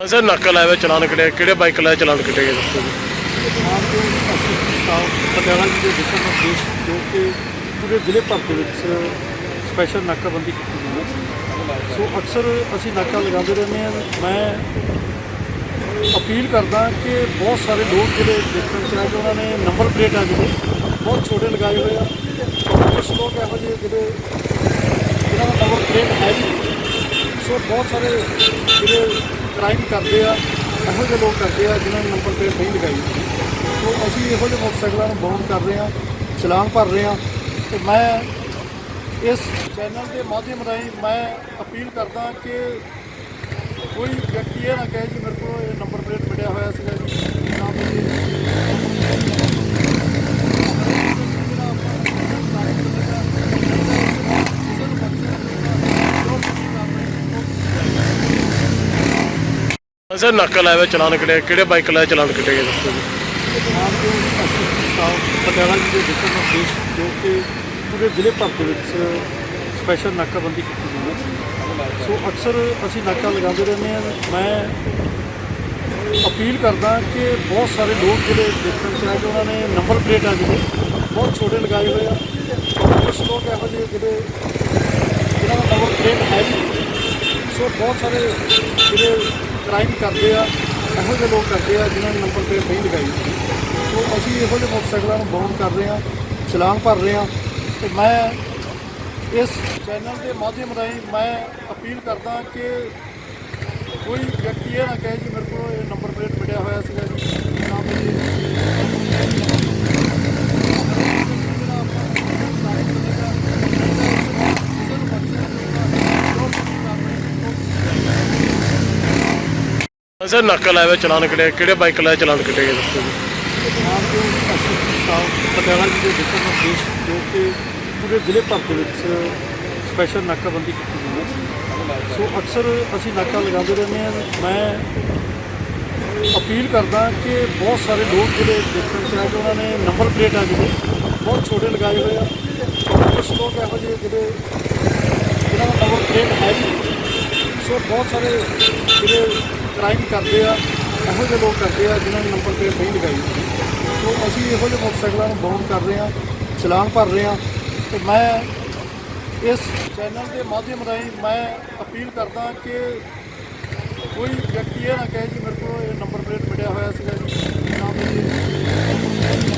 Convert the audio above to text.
Sir, ਨਾਕਾ ਲਾਇਆ ਹੋਇਆ ਚਲਾਨ ਕੱਟਿਆ ਕਿਹੜੇ ਬਾਈਕ ਲਾਇਆ ਚਲਾਨ ਕੱਟਿਆ ਗਿਆ ਦੱਸੋ ਜੀ? ਪਟਿਆਲਾ ਦੇ ਦਿਸ਼ਾ ਨਿਰਦੇਸ਼ ਜੋ ਕਿ ਪੂਰੇ ਜ਼ਿਲ੍ਹੇ ਭਰ ਦੇ ਵਿੱਚ ਸਪੈਸ਼ਲ ਨਾਕਾਬੰਦੀ ਕੀਤੀ ਗਈ ਹੈ। ਸੋ ਅਕਸਰ ਅਸੀਂ ਨਾਕਾ ਲਗਾਉਂਦੇ ਰਹਿੰਦੇ ਹਾਂ। ਮੈਂ ਅਪੀਲ ਕਰਦਾ ਕਿ ਬਹੁਤ ਸਾਰੇ ਲੋਕ ਜਿਹੜੇ ਦੇਖਣ ਚ ਆਏ ਕਿ ਉਹਨਾਂ ਨੇ ਨੰਬਰ ਪਲੇਟ ਆ ਜਿਹੜੇ, ਬਹੁਤ ਛੋਟੇ ਲਗਾਏ ਹੋਏ ਆ। ਕੁਝ ਲੋਕ ਇਹੋ ਜਿਹੇ ਜਿਹੜੇ ਜਿਹਨਾਂ ਦਾ ਨੰਬਰ ਪਲੇਟ ਹੈ ਸੋ ਬਹੁਤ ਸਾਰੇ ਜਿਹੜੇ ਕ੍ਰਾਈਮ ਕਰਦੇ ਆ, ਇਹੋ ਜਿਹੇ ਲੋਕ ਕਰਦੇ ਆ ਜਿਨ੍ਹਾਂ ਨੇ ਨੰਬਰ ਪਲੇਟ ਨਹੀਂ ਲਗਾਈ। ਸੋ ਅਸੀਂ ਇਹੋ ਜਿਹੇ ਮੋਟਰਸਾਈਕਲਾਂ ਨੂੰ ਬਾਉਂਡ ਕਰ ਰਹੇ ਹਾਂ, ਚਲਾਨ ਭਰ ਰਹੇ ਹਾਂ ਤੇ ਮੈਂ ਇਸ ਚੈਨਲ ਦੇ ਮਾਧਿਅਮ ਰਾਹੀਂ ਮੈਂ ਅਪੀਲ ਕਰਦਾ ਕਿ ਕੋਈ ਵਿਅਕਤੀ ਇਹ ਨਾ ਕਹੇ ਕਿ ਮੇਰੇ ਕੋਲ ਇਹ ਨੰਬਰ ਪਲੇਟ ਮਿਲਿਆ ਹੋਇਆ ਸੀਗਾ ਜੀ ਨਾ ਮੇਰੇ ਸਰ ਨਾਕਾ ਲਾਇਆ ਹੋਇਆ ਚਲਾਨ ਕੱਟਿਆ ਕਿਹੜੇ ਬਾਈਕ ਲਾਇਆ ਚਲਾਨ ਕੱਟਿਆ ਗਿਆ ਦੱਸੋ ਜੀ ਸਮਾਨ ਤੋਂ? ਪਟਿਆਲਾ ਜੀ ਦੇ ਦਿਸ਼ਾ ਨਿਰਦੇਸ਼ ਜੋ ਕਿ ਪੂਰੇ ਜ਼ਿਲ੍ਹੇ ਭਰ ਦੇ ਵਿੱਚ ਸਪੈਸ਼ਲ ਨਾਕਾਬੰਦੀ ਕੀਤੀ ਗਈ ਹੈ। ਸੋ ਅਕਸਰ ਅਸੀਂ ਨਾਕਾ ਲਗਾਉਂਦੇ ਰਹਿੰਦੇ ਹਾਂ। ਮੈਂ ਅਪੀਲ ਕਰਦਾ ਕਿ ਬਹੁਤ ਸਾਰੇ ਲੋਕ ਜਿਹੜੇ ਦੇਖਣ ਚ ਆਏ ਕਿ ਉਹਨਾਂ ਨੇ ਨੰਬਰ ਪਲੇਟਾਂ ਆ ਜਿਹੜੇ, ਬਹੁਤ ਛੋਟੇ ਲਗਾਏ ਹੋਏ ਆ। ਕੁਝ ਲੋਕ ਇਹੋ ਜਿਹੇ ਜਿਹੜੇ ਜਿਹਨਾਂ ਦਾ ਨੰਬਰ ਪਲੇਟ ਹੈ ਨਹੀਂ। ਸੋ ਬਹੁਤ ਸਾਰੇ ਜਿਹੜੇ ਕ੍ਰਾਈਮ ਕਰਦੇ ਆ, ਇਹੋ ਜਿਹੇ ਲੋਕ ਕਰਦੇ ਆ ਜਿਨ੍ਹਾਂ ਨੇ ਨੰਬਰ ਪਲੇਟ ਨਹੀਂ ਲਗਾਈ। ਸੋ ਅਸੀਂ ਇਹੋ ਜਿਹੇ ਮੋਟਰਸਾਈਕਲਾਂ ਨੂੰ ਬਾਉਂਡ ਕਰ ਰਹੇ ਹਾਂ, ਚਲਾਨ ਭਰ ਰਹੇ ਹਾਂ ਤੇ ਮੈਂ ਇਸ ਚੈਨਲ ਦੇ ਮਾਧਿਅਮ ਰਾਹੀਂ ਮੈਂ ਅਪੀਲ ਕਰਦਾ ਕਿ ਕੋਈ ਵਿਅਕਤੀ ਇਹ ਨਾ ਕਹੇ ਕਿ ਮੇਰੇ ਕੋਲ ਇਹ ਨੰਬਰ ਪਲੇਟ ਮਿਲਿਆ ਹੋਇਆ ਸੀਗਾ ਜੀ ਨਾ ਮੇਰੇ ਸਰ ਨਾਕਾ ਲਾਇਆ ਹੋਇਆ ਚਲਾਨ ਕੱਟਿਆ ਕਿਹੜੇ ਬਾਈਕ ਲਾਇਆ ਚਲਾਨ ਕੱਟਿਆ ਗਿਆ ਦੱਸੋ ਜੀ ਸਮਾਨ ਤੋਂ ਪਟਿਆਲਾ ਜੀ ਦੇ ਦਿਸ਼ਾ ਨਿਰਦੇਸ਼ ਜੋ ਕਿ ਪੂਰੇ ਜ਼ਿਲ੍ਹੇ ਭਰ ਦੇ ਵਿੱਚ ਸਪੈਸ਼ਲ ਨਾਕਾਬੰਦੀ ਕੀਤੀ ਗਈ ਹੈ। ਸੋ ਅਕਸਰ ਅਸੀਂ ਨਾਕਾ ਲਗਾਉਂਦੇ ਰਹਿੰਦੇ ਹਾਂ। ਮੈਂ ਅਪੀਲ ਕਰਦਾ ਕਿ ਬਹੁਤ ਸਾਰੇ ਲੋਕ ਜਿਹੜੇ ਦੇਖਣ ਚ ਆਏ ਕਿ ਉਹਨਾਂ ਨੇ ਨੰਬਰ ਪਲੇਟ ਆ ਜਿਹੜੇ, ਬਹੁਤ ਛੋਟੇ ਲਗਾਏ ਹੋਏ ਆ। ਕੁਝ ਲੋਕ ਇਹੋ ਜਿਹੇ ਜਿਹੜੇ ਜਿਹਨਾਂ ਦਾ ਨੰਬਰ ਪਲੇਟ ਹੈ ਨਹੀਂ। ਸੋ ਬਹੁਤ ਸਾਰੇ ਜਿਹੜੇ ਕ੍ਰਾਈਮ ਕਰਦੇ ਆ, ਇਹੋ ਜਿਹੇ ਲੋਕ ਕਰਦੇ ਆ ਜਿਨ੍ਹਾਂ ਨੇ ਨੰਬਰ ਪਲੇਟ ਨਹੀਂ ਲਗਾਈ। ਸੋ ਅਸੀਂ ਇਹੋ ਜਿਹੇ ਮੋਟਰਸਾਈਕਲਾਂ ਨੂੰ ਬਾਉਂਡ ਕਰ ਰਹੇ ਹਾਂ, ਚਲਾਨ ਭਰ ਰਹੇ ਹਾਂ ਤੇ ਮੈਂ ਇਸ ਚੈਨਲ ਦੇ ਮਾਧਿਅਮ ਰਾਹੀਂ ਮੈਂ ਅਪੀਲ ਕਰਦਾ ਕਿ ਕੋਈ ਵਿਅਕਤੀ ਇਹ ਨਾ ਕਹੇ ਕਿ ਮੇਰੇ ਕੋਲ ਇਹ ਨੰਬਰ ਪਲੇਟ ਮਿਲਿਆ ਹੋਇਆ ਸੀਗਾ ਜੀ। ਨਾ ਮੇਰੇ